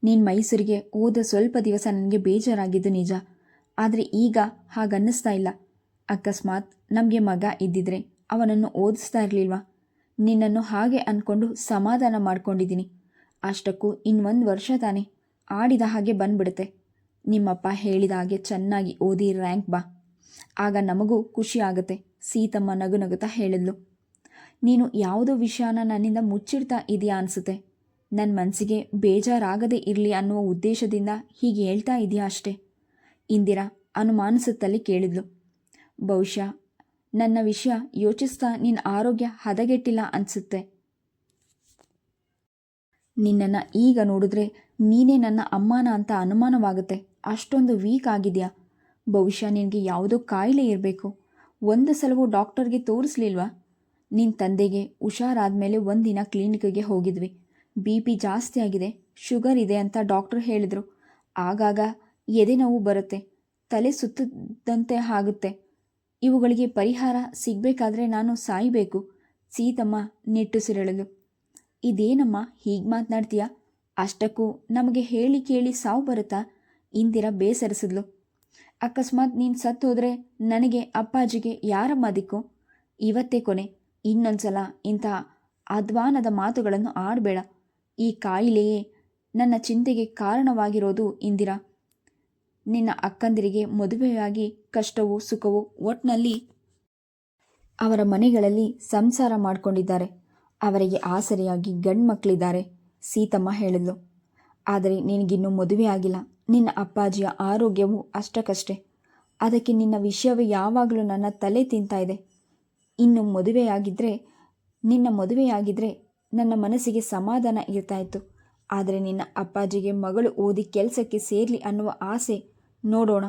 ನೀನು ಮೈಸೂರಿಗೆ ಹೋದ ಸ್ವಲ್ಪ ದಿವಸ ನನಗೆ ಬೇಜಾರಾಗಿದ್ದು ನಿಜ. ಆದರೆ ಈಗ ಹಾಗನ್ನಿಸ್ತಾ ಇಲ್ಲ. ಅಕಸ್ಮಾತ್ ನಮಗೆ ಮಗ ಇದ್ದಿದ್ರೆ ಅವನನ್ನು ಓದಿಸ್ತಾ ಇರಲಿಲ್ವಾ? ನಿನ್ನನ್ನು ಹಾಗೆ ಅಂದ್ಕೊಂಡು ಸಮಾಧಾನ ಮಾಡ್ಕೊಂಡಿದ್ದೀನಿ. ಅಷ್ಟಕ್ಕೂ ಇನ್ನೊಂದು ವರ್ಷ ತಾನೇ ಆಡಿದ ಹಾಗೆ ಬಂದ್ಬಿಡುತ್ತೆ. ನಿಮ್ಮಪ್ಪ ಹೇಳಿದ ಹಾಗೆ ಚೆನ್ನಾಗಿ ಓದಿ ರ್ಯಾಂಕ್ ಬಾ. ಆಗ ನಮಗೂ ಖುಷಿ ಆಗುತ್ತೆ, ಸೀತಮ್ಮ ನಗು ನಗುತ್ತಾ ಹೇಳಿದ್ಲು. ನೀನು ಯಾವುದೋ ವಿಷಯನ ನನ್ನಿಂದ ಮುಚ್ಚಿಡ್ತಾ ಇದೆಯಾ ಅನಿಸುತ್ತೆ. ನನ್ನ ಮನಸ್ಸಿಗೆ ಬೇಜಾರಾಗದೇ ಇರಲಿ ಅನ್ನುವ ಉದ್ದೇಶದಿಂದ ಹೀಗೆ ಹೇಳ್ತಾ ಇದೆಯಾ ಅಷ್ಟೇ? ಇಂದಿರಾ ಅನುಮಾನಿಸುತ್ತಲೇ ಕೇಳಿದ್ಲು. ಬಹುಶಃ ನನ್ನ ವಿಷಯ ಯೋಚಿಸ್ತಾ ನಿನ್ನ ಆರೋಗ್ಯ ಹದಗೆಟ್ಟಿಲ್ಲ ಅನಿಸುತ್ತೆ. ನಿನ್ನನ್ನು ಈಗ ನೋಡಿದ್ರೆ ನೀನೇ ನನ್ನ ಅಮ್ಮನ ಅಂತ ಅನುಮಾನವಾಗುತ್ತೆ. ಅಷ್ಟೊಂದು ವೀಕ್ ಆಗಿದೆಯಾ? ಬಹುಶಃ ನಿನಗೆ ಯಾವುದೋ ಕಾಯಿಲೆ ಇರಬೇಕು. ಒಂದು ಸಲವೂ ಡಾಕ್ಟರ್ಗೆ ತೋರಿಸ್ಲಿಲ್ವಾ? ನಿನ್ನ ತಂದೆಗೆ ಹುಷಾರಾದ ಮೇಲೆ ಒಂದಿನ ಕ್ಲಿನಿಕ್ಗೆ ಹೋಗಿದ್ವಿ. ಬಿ ಪಿ ಜಾಸ್ತಿ ಆಗಿದೆ, ಶುಗರ್ ಇದೆ ಅಂತ ಡಾಕ್ಟರ್ ಹೇಳಿದರು. ಆಗಾಗ ಎದೆ ನೋವು ಬರುತ್ತೆ, ತಲೆ ಸುತ್ತದಂತೆ ಆಗುತ್ತೆ. ಇವುಗಳಿಗೆ ಪರಿಹಾರ ಸಿಗಬೇಕಾದ್ರೆ ನಾನು ಸಾಯಬೇಕು, ಸೀತಮ್ಮ ನಿಟ್ಟುಸಿರೆಳಲು ಇದೇನಮ್ಮ, ಹೀಗೆ ಮಾತನಾಡ್ತೀಯಾ? ಅಷ್ಟಕ್ಕೂ ನಮಗೆ ಹೇಳಿ ಕೇಳಿ ಸಾವು ಬರುತ್ತಾ? ಇಂದಿರ ಬೇಸರಿಸಿದ್ಲು. ಅಕಸ್ಮಾತ್ ನೀನು ಸತ್ತು ನನಗೆ, ಅಪ್ಪಾಜಿಗೆ ಯಾರಮ್ಮ ದಿಕ್ಕು? ಇವತ್ತೇ ಕೊನೆ, ಇನ್ನೊಂದ್ಸಲ ಇಂಥ ಅಧ್ವಾನದ ಮಾತುಗಳನ್ನು ಆಡಬೇಡ. ಈ ಕಾಯಿಲೆಯೇ ನನ್ನ ಚಿಂತೆಗೆ ಕಾರಣವಾಗಿರೋದು ಇಂದಿರಾ. ನಿನ್ನ ಅಕ್ಕಂದಿರಿಗೆ ಮದುವೆಯಾಗಿ ಕಷ್ಟವೋ ಸುಖವೋ ಒಟ್ನಲ್ಲಿ ಅವರ ಮನೆಗಳಲ್ಲಿ ಸಂಸಾರ ಮಾಡಿಕೊಂಡಿದ್ದಾರೆ. ಅವರಿಗೆ ಆಸರೆಯಾಗಿ ಗಂಡು ಮಕ್ಕಳಿದ್ದಾರೆ ಸೀತಮ್ಮ ಹೇಳಿದ್ಲು. ಆದರೆ ನಿನಗಿನ್ನೂ ಮದುವೆ ಆಗಿಲ್ಲ. ನಿನ್ನ ಅಪ್ಪಾಜಿಯ ಆರೋಗ್ಯವು ಅಷ್ಟಕ್ಕಷ್ಟೇ. ಅದಕ್ಕೆ ನಿನ್ನ ವಿಷಯವೇ ಯಾವಾಗಲೂ ನನ್ನ ತಲೆ ತಿಂತಾ ಇದೆ. ಇನ್ನು ಮದುವೆಯಾಗಿದ್ದರೆ ನಿನ್ನ ಮದುವೆಯಾಗಿದ್ದರೆ ನನ್ನ ಮನಸ್ಸಿಗೆ ಸಮಾಧಾನ ಇರ್ತಾಯಿತ್ತು. ಆದರೆ ನಿನ್ನ ಅಪ್ಪಾಜಿಗೆ ಮಗಳು ಓದಿ ಕೆಲಸಕ್ಕೆ ಸೇರಲಿ ಅನ್ನುವ ಆಸೆ ನೋಡೋಣ.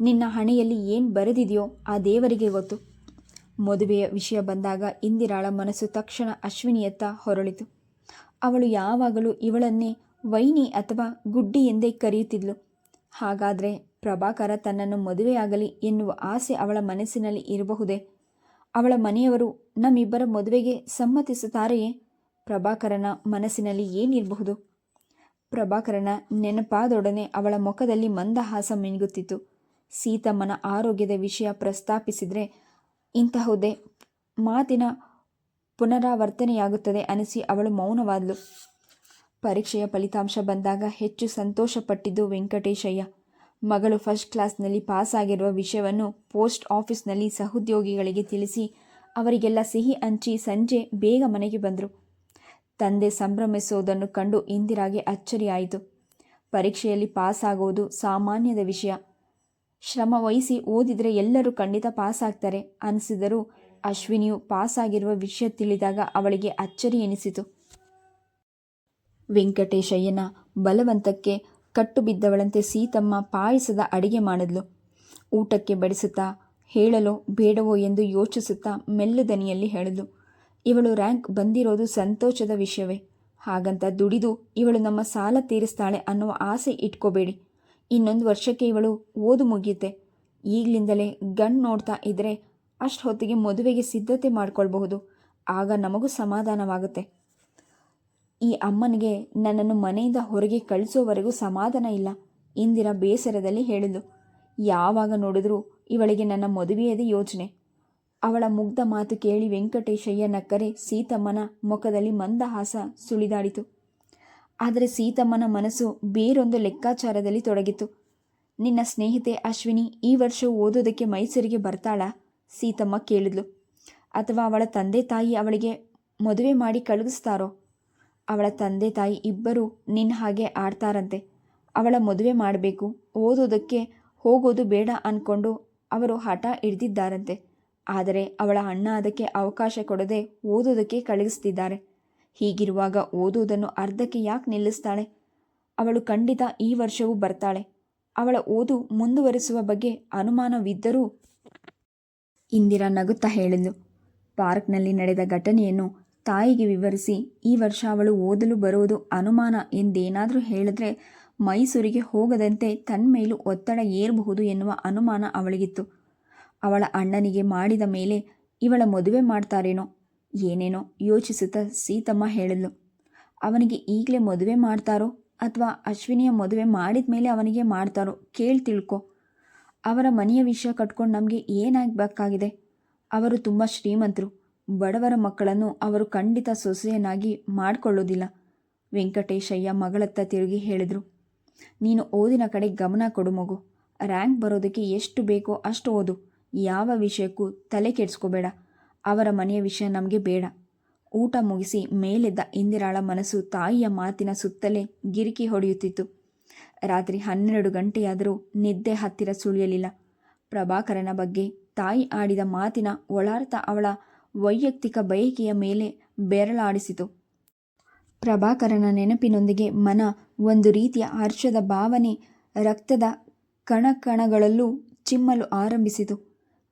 ನಿನ್ನ ಹಣೆಯಲ್ಲಿ ಏನು ಬರೆದಿದೆಯೋ ಆ ದೇವರಿಗೆ ಗೊತ್ತು. ಮದುವೆಯ ವಿಷಯ ಬಂದಾಗ ಇಂದಿರಾಳ ಮನಸ್ಸು ತಕ್ಷಣ ಅಶ್ವಿನಿಯತ್ತ ಹೊರಳಿತು. ಅವಳು ಯಾವಾಗಲೂ ಇವಳನ್ನೇ ವೈನಿ ಅಥವಾ ಗುಡ್ಡಿ ಎಂದೇ ಕರೆಯುತ್ತಿದ್ಲು. ಹಾಗಾದರೆ ಪ್ರಭಾಕರ ತನ್ನನ್ನು ಮದುವೆಯಾಗಲಿ ಎನ್ನುವ ಆಸೆ ಅವಳ ಮನಸ್ಸಿನಲ್ಲಿ ಇರಬಹುದೇ? ಅವಳ ಮನೆಯವರು ನಮ್ಮಿಬ್ಬರ ಮದುವೆಗೆ ಸಮ್ಮತಿಸುತ್ತಾರೆಯೇ? ಪ್ರಭಾಕರನ ಮನಸ್ಸಿನಲ್ಲಿ ಏನಿರಬಹುದು ಪ್ರಭಾಕರನ ನೆನಪಾದೊಡನೆ ಅವಳ ಮುಖದಲ್ಲಿ ಮಂದಹಾಸ ಮಿನುಗುತ್ತಿತ್ತು. ಸೀತಮ್ಮನ ಆರೋಗ್ಯದ ವಿಷಯ ಪ್ರಸ್ತಾಪಿಸಿದರೆ ಇಂತಹುದೇ ಮಾತಿನ ಪುನರಾವರ್ತನೆಯಾಗುತ್ತದೆ ಅನಿಸಿ ಅವಳು ಮೌನವಾದಳು ಪರೀಕ್ಷೆಯ ಫಲಿತಾಂಶ ಬಂದಾಗ ಹೆಚ್ಚು ಸಂತೋಷಪಟ್ಟಿದ್ದು ವೆಂಕಟೇಶಯ್ಯ. ಮಗಳು ಫಸ್ಟ್ ಕ್ಲಾಸ್ನಲ್ಲಿ ಪಾಸ್ ಆಗಿರುವ ವಿಷಯವನ್ನು ಪೋಸ್ಟ್ ಆಫೀಸ್ನಲ್ಲಿ ಸಹೋದ್ಯೋಗಿಗಳಿಗೆ ತಿಳಿಸಿ ಅವರಿಗೆಲ್ಲ ಸಿಹಿ ಹಂಚಿ ಸಂಜೆ ಬೇಗ ಮನೆಗೆ ಬಂದರು. ತಂದೆ ಸಂಭ್ರಮಿಸುವುದನ್ನು ಕಂಡು ಇಂದಿರಾಗೆ ಅಚ್ಚರಿಯಾಯಿತು. ಪರೀಕ್ಷೆಯಲ್ಲಿ ಪಾಸ್ ಆಗೋದು ಸಾಮಾನ್ಯದ ವಿಷಯ. ಶ್ರಮ ವಹಿಸಿ ಓದಿದರೆ ಎಲ್ಲರೂ ಖಂಡಿತ ಪಾಸ್ ಆಗ್ತಾರೆ ಅನಿಸಿದರೂ ಅಶ್ವಿನಿಯು ಪಾಸಾಗಿರುವ ವಿಷಯ ತಿಳಿದಾಗ ಅವಳಿಗೆ ಅಚ್ಚರಿ ಎನಿಸಿತು. ವೆಂಕಟೇಶಯ್ಯನ ಬಲವಂತಕ್ಕೆ ಕಟ್ಟು ಬಿದ್ದವಳಂತೆ ಸೀತಮ್ಮ ಪಾಯಸದ ಅಡಿಗೆ ಮಾಡಿದ್ಲು. ಊಟಕ್ಕೆ ಬಡಿಸುತ್ತಾ, ಹೇಳಲೋ ಬೇಡವೋ ಎಂದು ಯೋಚಿಸುತ್ತಾ ಮೆಲ್ಲುದನಿಯಲ್ಲಿ ಹೇಳಿದ್ಲು. ಇವಳು ರ್ಯಾಂಕ್ ಬಂದಿರೋದು ಸಂತೋಷದ ವಿಷಯವೇ. ಹಾಗಂತ ದುಡಿದು ಇವಳು ನಮ್ಮ ಸಾಲ ತೀರಿಸ್ತಾಳೆ ಅನ್ನುವ ಆಸೆ ಇಟ್ಕೋಬೇಡಿ. ಇನ್ನೊಂದು ವರ್ಷಕ್ಕೆ ಇವಳು ಓದು ಮುಗಿಯುತ್ತೆ. ಈಗಲಿಂದಲೇ ಗಂಡು ನೋಡ್ತಾ ಇದ್ದರೆ ಅಷ್ಟು ಹೊತ್ತಿಗೆ ಮದುವೆಗೆ ಸಿದ್ಧತೆ ಮಾಡ್ಕೊಳ್ಬಹುದು. ಆಗ ನಮಗೂ ಸಮಾಧಾನವಾಗುತ್ತೆ. ಈ ಅಮ್ಮನಿಗೆ ನನ್ನನ್ನು ಮನೆಯಿಂದ ಹೊರಗೆ ಕಳಿಸೋವರೆಗೂ ಸಮಾಧಾನ ಇಲ್ಲ. ಇಂದಿರಾ ಬೇಸರದಲ್ಲಿ ಹೇಳಿದ್ಲು. ಯಾವಾಗ ನೋಡಿದ್ರೂ ಇವಳಿಗೆ ನನ್ನ ಮದುವೆಯದೇ ಯೋಚನೆ. ಅವಳ ಮುಗ್ಧ ಮಾತು ಕೇಳಿ ವೆಂಕಟೇಶಯ್ಯ ನಕ್ಕರೆ ಸೀತಮ್ಮನ ಮುಖದಲ್ಲಿ ಮಂದಹಾಸ ಸುಳಿದಾಡಿತು. ಆದರೆ ಸೀತಮ್ಮನ ಮನಸ್ಸು ಬೇರೊಂದು ಲೆಕ್ಕಾಚಾರದಲ್ಲಿ ತೊಡಗಿತು ನಿನ್ನ ಸ್ನೇಹಿತೆ ಅಶ್ವಿನಿ ಈ ವರ್ಷ ಓದೋದಕ್ಕೆ ಮೈಸೂರಿಗೆ ಬರ್ತಾಳಾ? ಸೀತಮ್ಮ ಕೇಳಿದ್ಲು. ಅಥವಾ ಅವಳ ತಂದೆ ತಾಯಿ ಅವಳಿಗೆ ಮದುವೆ ಮಾಡಿ ಕಳುಹಿಸ್ತಾರೋ? ಅವಳ ತಂದೆ ತಾಯಿ ಇಬ್ಬರು ನಿನ್ನ ಹಾಗೆ ಆಡ್ತಾರಂತೆ. ಅವಳ ಮದುವೆ ಮಾಡಬೇಕು ಓದೋದಕ್ಕೆ ಹೋಗೋದು ಬೇಡ ಅಂದ್ಕೊಂಡು ಅವರು ಹಠ ಹಿಡ್ದಿದ್ದಾರಂತೆ. ಆದರೆ ಅವಳ ಅಣ್ಣ ಅದಕ್ಕೆ ಅವಕಾಶ ಕೊಡದೆ ಓದೋದಕ್ಕೆ ಕಳುಹಿಸ್ತಿದ್ದಾರೆ ಹೀಗಿರುವಾಗ ಓದುವುದನ್ನು ಅರ್ಧಕ್ಕೆ ಯಾಕೆ ನಿಲ್ಲಿಸ್ತಾಳೆ? ಅವಳು ಖಂಡಿತ ಈ ವರ್ಷವೂ ಬರ್ತಾಳೆ. ಅವಳ ಓದು ಮುಂದುವರಿಸುವ ಬಗ್ಗೆ ಅನುಮಾನವಿದ್ದರೂ ಇಂದಿರಾ ನಗುತ್ತಾ ಹೇಳಿದ್ಲು. ಪಾರ್ಕ್ನಲ್ಲಿ ನಡೆದ ಘಟನೆಯನ್ನು ತಾಯಿಗೆ ವಿವರಿಸಿ ಈ ವರ್ಷ ಅವಳು ಓದಲು ಬರುವುದು ಅನುಮಾನ ಎಂದೇನಾದರೂ ಹೇಳಿದ್ರೆ ಮೈಸೂರಿಗೆ ಹೋಗದಂತೆ ತನ್ಮೇಲೂ ಒತ್ತಡ ಏರಬಹುದು ಎನ್ನುವ ಅನುಮಾನ ಅವಳಿಗಿತ್ತು. ಅವಳ ಅಣ್ಣನಿಗೆ ಮಾಡಿದ ಮೇಲೆ ಇವಳ ಮದುವೆ ಮಾಡ್ತಾರೇನೋ, ಏನೇನೋ ಯೋಚಿಸುತ್ತಾ ಸೀತಮ್ಮ ಹೇಳಿದ್ಲು ಅವನಿಗೆ ಈಗಲೇ ಮದುವೆ ಮಾಡ್ತಾರೋ ಅಥವಾ ಅಶ್ವಿನಿಯ ಮದುವೆ ಮಾಡಿದ ಮೇಲೆ ಅವನಿಗೆ ಮಾಡ್ತಾರೋ ಕೇಳಿ ತಿಳ್ಕೊ. ಅವರ ಮನೆಯ ವಿಷಯ ಕಟ್ಕೊಂಡು ನಮಗೆ ಏನಾಗಬೇಕಾಗಿದೆ? ಅವರು ತುಂಬ ಶ್ರೀಮಂತರು. ಬಡವರ ಮಕ್ಕಳನ್ನು ಅವರು ಖಂಡಿತ ಸೊಸೆಯನ್ನಾಗಿ ಮಾಡಿಕೊಳ್ಳೋದಿಲ್ಲ. ವೆಂಕಟೇಶಯ್ಯ ಮಗಳತ್ತ ತಿರುಗಿ ಹೇಳಿದರು. ನೀನು ಓದಿನ ಕಡೆ ಗಮನ ಕೊಡು ಮಗು. ರ್ಯಾಂಕ್ ಬರೋದಕ್ಕೆ ಎಷ್ಟು ಬೇಕೋ ಅಷ್ಟು ಓದು. ಯಾವ ವಿಷಯಕ್ಕೂ ತಲೆ ಕೆಡಿಸ್ಕೋಬೇಡ. ಅವರ ಮನೆಯ ವಿಷಯ ನಮಗೆ ಬೇಡ. ಊಟ ಮುಗಿಸಿ ಮೇಲೆದ್ದ ಇಂದಿರಾಳ ಮನಸ್ಸು ತಾಯಿಯ ಮಾತಿನ ಸುತ್ತಲೇ ಗಿರಿಕಿ ಹೊಡೆಯುತ್ತಿತ್ತು. ರಾತ್ರಿ ಹನ್ನೆರಡು ಗಂಟೆಯಾದರೂ ನಿದ್ದೆ ಹತ್ತಿರ ಸುಳಿಯಲಿಲ್ಲ. ಪ್ರಭಾಕರನ ಬಗ್ಗೆ ತಾಯಿ ಆಡಿದ ಮಾತಿನ ಒಳಾರ್ಥ ಅವಳ ವೈಯಕ್ತಿಕ ಬಯಕೆಯ ಮೇಲೆ ಬೆರಳಾಡಿಸಿತು. ಪ್ರಭಾಕರನ ನೆನಪಿನೊಂದಿಗೆ ಮನ ಒಂದು ರೀತಿಯ ಹರ್ಷದ ಭಾವನೆ ರಕ್ತದ ಕಣಕಣಗಳಲ್ಲೂ ಚಿಮ್ಮಲು ಆರಂಭಿಸಿತು.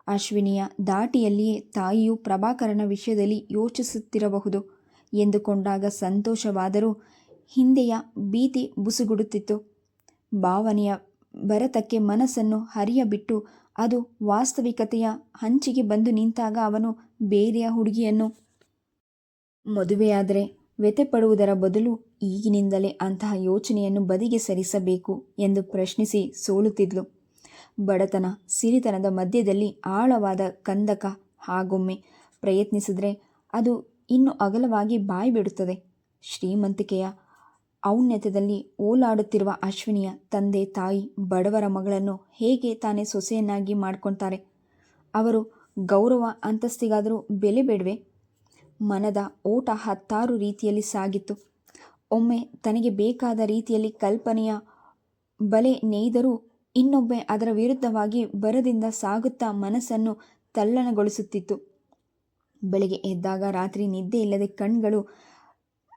ಅಶ್ವಿನಿಯ ದಾಟಿಯಲ್ಲಿಯೇ ತಾಯಿಯು ಪ್ರಭಾಕರನ ವಿಷಯದಲ್ಲಿ ಯೋಚಿಸುತ್ತಿರಬಹುದು ಎಂದುಕೊಂಡಾಗ ಸಂತೋಷವಾದರೂ ಹಿಂದೆಯ ಭೀತಿ ಬುಸುಗುಡುತ್ತಿತ್ತು. ಭಾವನೆಯ ಭರತಕ್ಕೆ ಮನಸ್ಸನ್ನು ಹರಿಯಬಿಟ್ಟು ಅದು ವಾಸ್ತವಿಕತೆಯ ಹಂಚಿಗೆ ಬಂದು ನಿಂತಾಗ ಅವನು ಬೇರೆಯ ಹುಡುಗಿಯನ್ನು ಮದುವೆಯಾದರೆ ವ್ಯಥೆಪಡುವುದರ ಬದಲು ಈಗಿನಿಂದಲೇ ಅಂತಹ ಯೋಚನೆಯನ್ನು ಬದಿಗೆ ಸರಿಸಬೇಕು ಎಂದು ಪ್ರಶ್ನಿಸಿ ಸೋಲುತ್ತಿದ್ಲು. ಬಡತನ, ಸಿರಿತನದ ಮಧ್ಯದಲ್ಲಿ ಆಳವಾದ ಕಂದಕ ಹಾಗೊಮ್ಮೆ ಪ್ರಯತ್ನಿಸಿದರೆ ಅದು ಇನ್ನು ಅಗಲವಾಗಿ ಬಾಯಿ ಬಿಡುತ್ತದೆ. ಶ್ರೀಮಂತಿಕೆಯ ಔನ್ನತ್ಯದಲ್ಲಿ ಓಲಾಡುತ್ತಿರುವ ಅಶ್ವಿನಿಯ ತಂದೆ ತಾಯಿ ಬಡವರ ಮಗಳನ್ನು ಹೇಗೆ ತಾನೇ ಸೊಸೆಯನ್ನಾಗಿ ಮಾಡ್ಕೊಳ್ತಾರೆ ಅವರು ಗೌರವ ಅಂತಸ್ತಿಗಾದರೂ ಬೆಲೆ ಬೇಡವೆ? ಮನದ ಓಟ ಹತ್ತಾರು ರೀತಿಯಲ್ಲಿ ಸಾಗಿತ್ತು. ಒಮ್ಮೆ ತನಗೆ ಬೇಕಾದ ರೀತಿಯಲ್ಲಿ ಕಲ್ಪನೆಯ ಬಲೆ ನೇಯ್ದರೂ ಇನ್ನೊಬ್ಬೆ ಅದರ ವಿರುದ್ಧವಾಗಿ ಬರದಿಂದ ಸಾಗುತ್ತಾ ಮನಸ್ಸನ್ನು ತಲ್ಲಣಗೊಳಿಸುತ್ತಿತ್ತು. ಬೆಳಿಗ್ಗೆ ಎದ್ದಾಗ ರಾತ್ರಿ ನಿದ್ದೆ ಇಲ್ಲದೆ ಕಣ್ಗಳು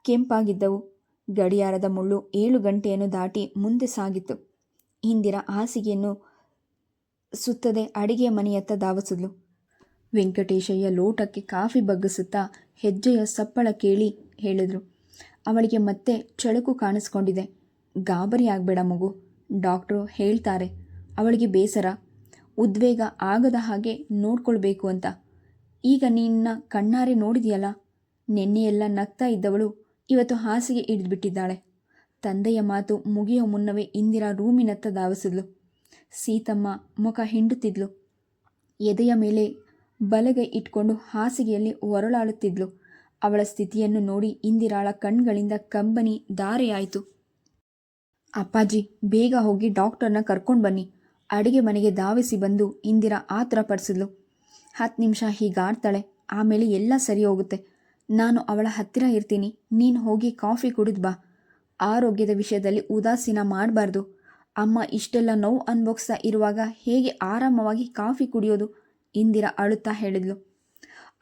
ಕೆಂಪಾಗಿದ್ದವು. ಗಡಿಯಾರದ ಮುಳ್ಳು ಏಳು ಗಂಟೆಯನ್ನು ದಾಟಿ ಮುಂದೆ ಸಾಗಿತ್ತು. ಇಂದಿರ ಹಾಸಿಗೆಯನ್ನು ಸುತ್ತದೆ ಅಡಿಗೆಯ ಮನೆಯತ್ತ ಧಾವಿಸಿದ್ಲು. ವೆಂಕಟೇಶಯ್ಯ ಲೋಟಕ್ಕೆ ಕಾಫಿ ಬಗ್ಗಿಸುತ್ತಾ ಹೆಜ್ಜೆಯ ಸಪ್ಪಳ ಕೇಳಿ ಹೇಳಿದರು. ಅವಳಿಗೆ ಮತ್ತೆ ಚಳುಕು ಕಾಣಿಸ್ಕೊಂಡಿದೆ. ಗಾಬರಿ ಆಗಬೇಡ ಮಗು. ಡಾಕ್ಟ್ರು ಹೇಳ್ತಾರೆ, ಅವಳಿಗೆ ಬೇಸರ. ಉದ್ವೇಗ ಆಗದ ಹಾಗೆ ನೋಡ್ಕೊಳ್ಬೇಕು ಅಂತ. ಈಗ ನಿನ್ನ ಕಣ್ಣಾರೆ ನೋಡಿದೆಯಲ್ಲ? ನಿನ್ನೆಯೆಲ್ಲ ನಗ್ತಾ ಇದ್ದವಳು. ಇವತ್ತು ಹಾಸಿಗೆ ಹಿಡಿದ್ಬಿಟ್ಟಿದ್ದಾಳೆ. ತಂದೆಯ ಮಾತು ಮುಗಿಯೋ ಮುನ್ನವೇ ಇಂದಿರಾ ರೂಮಿನತ್ತ ಧಾವಿಸಿದ್ಲು. ಸೀತಮ್ಮ ಮುಖ ಹಿಂಡುತ್ತಿದ್ಲು. ಎದೆಯ ಮೇಲೆ ಬಲಗೈ ಇಟ್ಕೊಂಡು ಹಾಸಿಗೆಯಲ್ಲಿ ಹೊರಳಾಡುತ್ತಿದ್ಲು ಅವಳ ಸ್ಥಿತಿಯನ್ನು ನೋಡಿ ಇಂದಿರಾಳ ಕಣ್ಗಳಿಂದ ಕಂಬನಿ ದಾರೆಯಾಯಿತು ಅಪ್ಪಾಜಿ, ಬೇಗ ಹೋಗಿ ಡಾಕ್ಟರ್ನ ಕರ್ಕೊಂಡು ಬನ್ನಿ. ಅಡಿಗೆ ಮನೆಗೆ ಧಾವಿಸಿ ಬಂದು ಇಂದಿರಾ ಆತರ ಪಡಿಸಿದ್ಲು. ಹತ್ತು ನಿಮಿಷ ಹೀಗಾಡ್ತಾಳೆ. ಆಮೇಲೆ ಎಲ್ಲ ಸರಿ ಹೋಗುತ್ತೆ. ನಾನು ಅವಳ ಹತ್ತಿರ ಇರ್ತೀನಿ. ನೀನು ಹೋಗಿ ಕಾಫಿ ಕುಡಿದು ಬಾ. ಆರೋಗ್ಯದ ವಿಷಯದಲ್ಲಿ ಉದಾಸೀನ ಮಾಡಬಾರ್ದು. ಅಮ್ಮ ಇಷ್ಟೆಲ್ಲ ನೋವು ಅನುಭವಿಸ್ತಾ ಇರುವಾಗ ಹೇಗೆ ಆರಾಮವಾಗಿ ಕಾಫಿ ಕುಡಿಯೋದು? ಇಂದಿರಾ ಅಳುತ್ತಾ ಹೇಳಿದ್ಲು.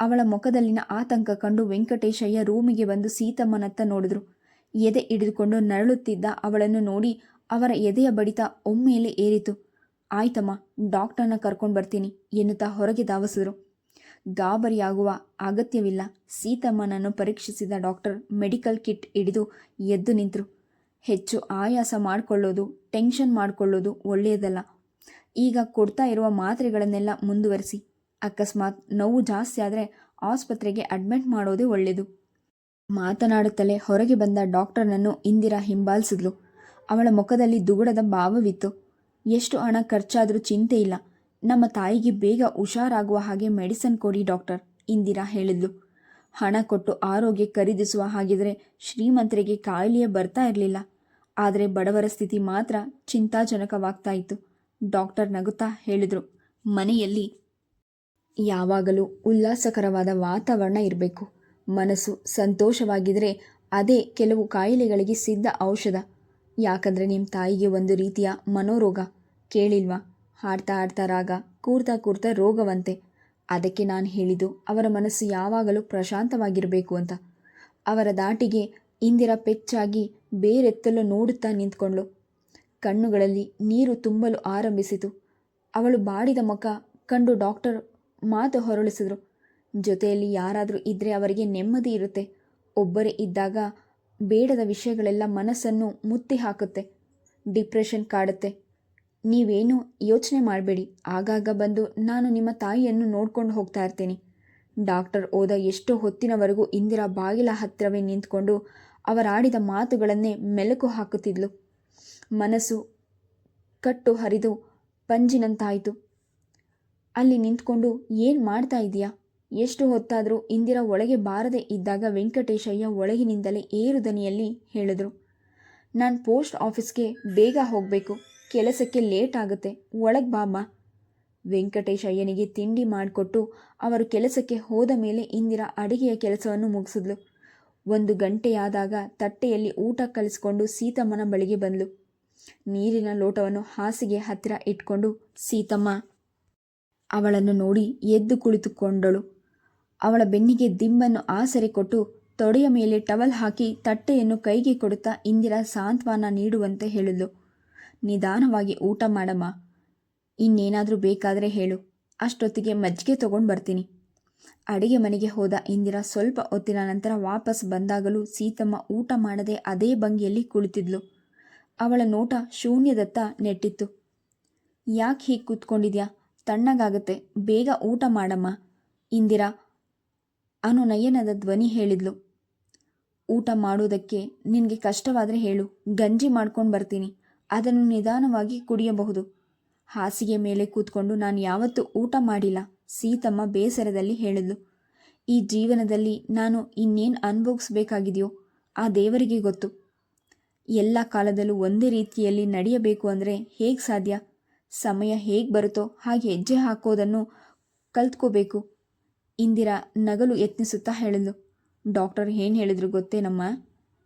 ಅವಳ ಮುಖದಲ್ಲಿನ ಆತಂಕ ಕಂಡು ವೆಂಕಟೇಶಯ್ಯ ರೂಮಿಗೆ ಬಂದು ಸೀತಮ್ಮನತ್ತ ನೋಡಿದ್ರು. ಎದೆ ಹಿಡಿದುಕೊಂಡು ನರಳುತ್ತಿದ್ದ ಅವಳನ್ನು ನೋಡಿ ಅವರ ಎದೆಯ ಬಡಿತ ಒಮ್ಮೆಲೆ ಏರಿತು. ಆಯ್ತಮ್ಮ ಡಾಕ್ಟರ್ನ ಕರ್ಕೊಂಡು ಬರ್ತೀನಿ, ಎನ್ನುತ್ತಾ ಹೊರಗೆ ಧಾವಿಸಿದರು. ಗಾಬರಿಯಾಗುವ ಅಗತ್ಯವಿಲ್ಲ. ಸೀತಮ್ಮನನ್ನು ಪರೀಕ್ಷಿಸಿದ ಡಾಕ್ಟರ್ ಮೆಡಿಕಲ್ ಕಿಟ್ ಹಿಡಿದು ಎದ್ದು ನಿಂತರು. ಹೆಚ್ಚು ಆಯಾಸ ಮಾಡಿಕೊಳ್ಳೋದು, ಟೆನ್ಷನ್ ಮಾಡಿಕೊಳ್ಳೋದು ಒಳ್ಳೆಯದಲ್ಲ. ಈಗ ಕೊಡ್ತಾ ಇರುವ ಮಾತ್ರೆಗಳನ್ನೆಲ್ಲ ಮುಂದುವರಿಸಿ. ಅಕಸ್ಮಾತ್ ನೋವು ಜಾಸ್ತಿ ಆದರೆ ಆಸ್ಪತ್ರೆಗೆ ಅಡ್ಮಿಟ್ ಮಾಡೋದೇ ಒಳ್ಳೆಯದು ಮಾತನಾಡುತ್ತಲೇ ಹೊರಗೆ ಬಂದ ಡಾಕ್ಟರ್ನನ್ನು ಇಂದಿರಾ ಹಿಂಬಾಲಿಸಿದ್ಲು. ಅವಳ ಮುಖದಲ್ಲಿ ದುಗುಡದ ಭಾವವಿತ್ತು. ಎಷ್ಟು ಹಣ ಖರ್ಚಾದರೂ ಚಿಂತೆ ಇಲ್ಲ. ನಮ್ಮ ತಾಯಿಗೆ ಬೇಗ ಹುಷಾರಾಗುವ ಹಾಗೆ ಮೆಡಿಸನ್ ಕೊಡಿ ಡಾಕ್ಟರ್, ಇಂದಿರಾ ಹೇಳಿದ್ಲು. ಹಣ ಕೊಟ್ಟು ಆರೋಗ್ಯ ಖರೀದಿಸುವ ಹಾಗಿದ್ರೆ ಶ್ರೀಮಂತರಿಗೆ ಕಾಯಿಲೆಯೇ ಬರ್ತಾ ಇರಲಿಲ್ಲ. ಆದರೆ ಬಡವರ ಸ್ಥಿತಿ ಮಾತ್ರ ಚಿಂತಾಜನಕವಾಗ್ತಾ ಇತ್ತು. ಡಾಕ್ಟರ್ ನಗುತ್ತಾ ಹೇಳಿದರು, ಮನೆಯಲ್ಲಿ ಯಾವಾಗಲೂ ಉಲ್ಲಾಸಕರವಾದ ವಾತಾವರಣ ಇರಬೇಕು. ಮನಸ್ಸು ಸಂತೋಷವಾಗಿದ್ದರೆ ಅದೇ ಕೆಲವು ಕಾಯಿಲೆಗಳಿಗೆ ಸಿದ್ಧ ಔಷಧ. ಯಾಕಂದರೆ ನಿಮ್ಮ ತಾಯಿಗೆ ಒಂದು ರೀತಿಯ ಮನೋರೋಗ. ಕೇಳಿಲ್ವಾ? ಹಾಡ್ತಾ ಹಾಡ್ತಾ ರಾಗ, ಕೂರ್ತಾ ಕೂರ್ತಾ ರೋಗವಂತೆ. ಅದಕ್ಕೆ ನಾನು ಹೇಳಿದ್ದು, ಅವರ ಮನಸ್ಸು ಯಾವಾಗಲೂ ಪ್ರಶಾಂತವಾಗಿರಬೇಕು ಅಂತ. ಅವರ ದಾಟಿಗೆ ಇಂದಿರ ಪೆಚ್ಚಾಗಿ ಬೇರೆತ್ತಲು ನೋಡುತ್ತಾ ನಿಂತ್ಕೊಂಡ್ಳು. ಕಣ್ಣುಗಳಲ್ಲಿ ನೀರು ತುಂಬಲು ಆರಂಭಿಸಿತು. ಅವಳು ಬಾಡಿದ ಮುಖ ಕಂಡು ಡಾಕ್ಟರ್ ಮಾತು ಹೊರಳಿಸಿದ್ರು. ಜೊತೆಯಲ್ಲಿ ಯಾರಾದರೂ ಇದ್ದರೆ ಅವರಿಗೆ ನೆಮ್ಮದಿ ಇರುತ್ತೆ. ಒಬ್ಬರೇ ಇದ್ದಾಗ ಬೇಡದ ವಿಷಯಗಳೆಲ್ಲ ಮನಸ್ಸನ್ನು ಮುತ್ತಿ ಹಾಕುತ್ತೆ, ಡಿಪ್ರೆಷನ್ ಕಾಡುತ್ತೆ. ನೀವೇನು ಯೋಚನೆ ಮಾಡಬೇಡಿ. ಆಗಾಗ ಬಂದು ನಾನು ನಿಮ್ಮ ತಾಯಿಯನ್ನು ನೋಡ್ಕೊಂಡು ಹೋಗ್ತಾ ಇರ್ತೀನಿ. ಡಾಕ್ಟರ್ ಓದ ಎಷ್ಟೋ ಹೊತ್ತಿನವರೆಗೂ ಇಂದಿರಾ ಬಾಗಿಲ ಹತ್ತಿರವೇ ನಿಂತ್ಕೊಂಡು ಅವರಾಡಿದ ಮಾತುಗಳನ್ನೇ ಮೆಲುಕು ಹಾಕುತ್ತಿದ್ಲು. ಮನಸ್ಸು ಕಟ್ಟು ಹರಿದು ಪಂಜಿನಂತಾಯಿತು. ಅಲ್ಲಿ ನಿಂತ್ಕೊಂಡು ಏನು ಮಾಡ್ತಾ ಇದೀಯಾ? ಎಷ್ಟು ಹೊತ್ತಾದರೂ ಇಂದಿರಾ ಒಳಗೆ ಬಾರದೆ ಇದ್ದಾಗ ವೆಂಕಟೇಶಯ್ಯ ಒಳಗಿನಿಂದಲೇ ಏರು ದನಿಯಲ್ಲಿ ಹೇಳಿದರು. ನಾನು ಪೋಸ್ಟ್ ಆಫೀಸ್ಗೆ ಬೇಗ ಹೋಗಬೇಕು. ಕೆಲಸಕ್ಕೆ ಲೇಟ್ ಆಗುತ್ತೆ. ಒಳಗೆ ಬಾಮ್ಮ ವೆಂಕಟೇಶಯ್ಯನಿಗೆ ತಿಂಡಿ ಮಾಡಿಕೊಟ್ಟು ಅವರು ಕೆಲಸಕ್ಕೆ ಹೋದ ಮೇಲೆ ಇಂದಿರಾ ಅಡಿಗೆಯ ಕೆಲಸವನ್ನು ಮುಗಿಸಿದ್ಲು. ಒಂದು ಗಂಟೆಯಾದಾಗ ತಟ್ಟೆಯಲ್ಲಿ ಊಟ ಕಲಿಸ್ಕೊಂಡು ಸೀತಮ್ಮನ ಬಳಿಗೆ ಬಂದ್ಲು. ನೀರಿನ ಲೋಟವನ್ನು ಹಾಸಿಗೆ ಹತ್ತಿರ ಇಟ್ಕೊಂಡು, ಸೀತಮ್ಮ. ಅವಳನ್ನು ನೋಡಿ ಎದ್ದು ಕುಳಿತುಕೊಂಡಳು. ಅವಳ ಬೆನ್ನಿಗೆ ದಿಂಬನ್ನು ಆಸರೆ ಕೊಟ್ಟು ತೊಡೆಯ ಮೇಲೆ ಟವಲ್ ಹಾಕಿ ತಟ್ಟೆಯನ್ನು ಕೈಗೆ ಕೊಡುತ್ತಾ ಇಂದಿರಾ ಸಾಂತ್ವನ ನೀಡುವಂತೆ ಹೇಳಿದ್ಲು. ನಿಧಾನವಾಗಿ ಊಟ ಮಾಡಮ್ಮ. ಇನ್ನೇನಾದರೂ ಬೇಕಾದರೆ ಹೇಳು. ಅಷ್ಟೊತ್ತಿಗೆ ಮಜ್ಜಿಗೆ ತಗೊಂಡು ಬರ್ತೀನಿ. ಅಡಿಗೆ ಮನೆಗೆ ಹೋದ ಇಂದಿರಾ ಸ್ವಲ್ಪ ಹೊತ್ತಿನ ನಂತರ ವಾಪಸ್ ಬಂದಾಗಲೂ ಸೀತಮ್ಮ ಊಟ ಮಾಡದೆ ಅದೇ ಭಂಗಿಯಲ್ಲಿ ಕುಳಿತಿದ್ಲು. ಅವಳ ನೋಟ ಶೂನ್ಯದತ್ತ ನೆಟ್ಟಿತ್ತು. ಯಾಕೆ ಹೀಗೆ ಕೂತ್ಕೊಂಡಿದ್ಯಾ? ತಣ್ಣಗಾಗತ್ತೆ. ಬೇಗ ಊಟ ಮಾಡಮ್ಮ. ಇಂದಿರಾ ಅನುನಯನದ ಧ್ವನಿ ಹೇಳಿದ್ಲು. ಊಟ ಮಾಡುವುದಕ್ಕೆ ನಿನಗೆ ಕಷ್ಟವಾದರೆ ಹೇಳು. ಗಂಜಿ ಮಾಡ್ಕೊಂಡು ಬರ್ತೀನಿ. ಅದನ್ನು ನಿಧಾನವಾಗಿ ಕುಡಿಯಬಹುದು. ಹಾಸಿಗೆ ಮೇಲೆ ಕೂತ್ಕೊಂಡು ನಾನು ಯಾವತ್ತೂ ಊಟ ಮಾಡಿಲ್ಲ, ಸೀತಮ್ಮ ಬೇಸರದಲ್ಲಿ ಹೇಳಿದ್ಲು. ಈ ಜೀವನದಲ್ಲಿ ನಾನು ಇನ್ನೇನು ಅನುಭವಿಸ್ಬೇಕಾಗಿದೆಯೋ ಆ ದೇವರಿಗೆ ಗೊತ್ತು. ಎಲ್ಲ ಕಾಲದಲ್ಲೂ ಒಂದೇ ರೀತಿಯಲ್ಲಿ ನಡೆಯಬೇಕು ಅಂದರೆ ಹೇಗೆ ಸಾಧ್ಯ? ಸಮಯ ಹೇಗೆ ಬರುತ್ತೋ ಹಾಗೆ ಹೆಜ್ಜೆ ಹಾಕೋದನ್ನು ಕಲ್ತ್ಕೋಬೇಕು. ಇಂದಿರಾ ನಗಲು ಯತ್ನಿಸುತ್ತಾ ಹೇಳಿದ್ಲು. ಡಾಕ್ಟರ್ ಏನು ಹೇಳಿದ್ರು ಗೊತ್ತೇನಮ್ಮ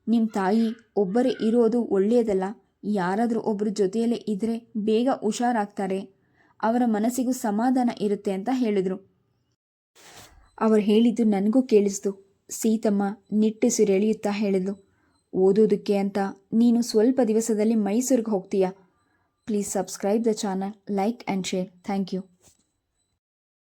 ನಿಮ್ಮ? ತಾಯಿ ಒಬ್ಬರೇ ಇರೋದು ಒಳ್ಳೆಯದಲ್ಲ. ಯಾರಾದರೂ ಒಬ್ಬರ ಜೊತೆಯಲ್ಲೇ ಇದ್ದರೆ ಬೇಗ ಹುಷಾರಾಗ್ತಾರೆ. ಅವರ ಮನಸ್ಸಿಗೂ ಸಮಾಧಾನ ಇರುತ್ತೆ ಅಂತ ಹೇಳಿದರು. ಅವರು ಹೇಳಿದ್ದು ನನಗೂ ಕೇಳಿಸ್ತು. ಸೀತಮ್ಮ ನಿಟ್ಟುಸಿರೆಳೆಯುತ್ತಾ ಹೇಳಿದ್ಲು. ಓದೋದಕ್ಕೆ ಅಂತ ನೀನು ಸ್ವಲ್ಪ ದಿವಸದಲ್ಲಿ ಮೈಸೂರಿಗೆ ಹೋಗ್ತೀಯಾ? Please subscribe the channel, like and share. Thank you.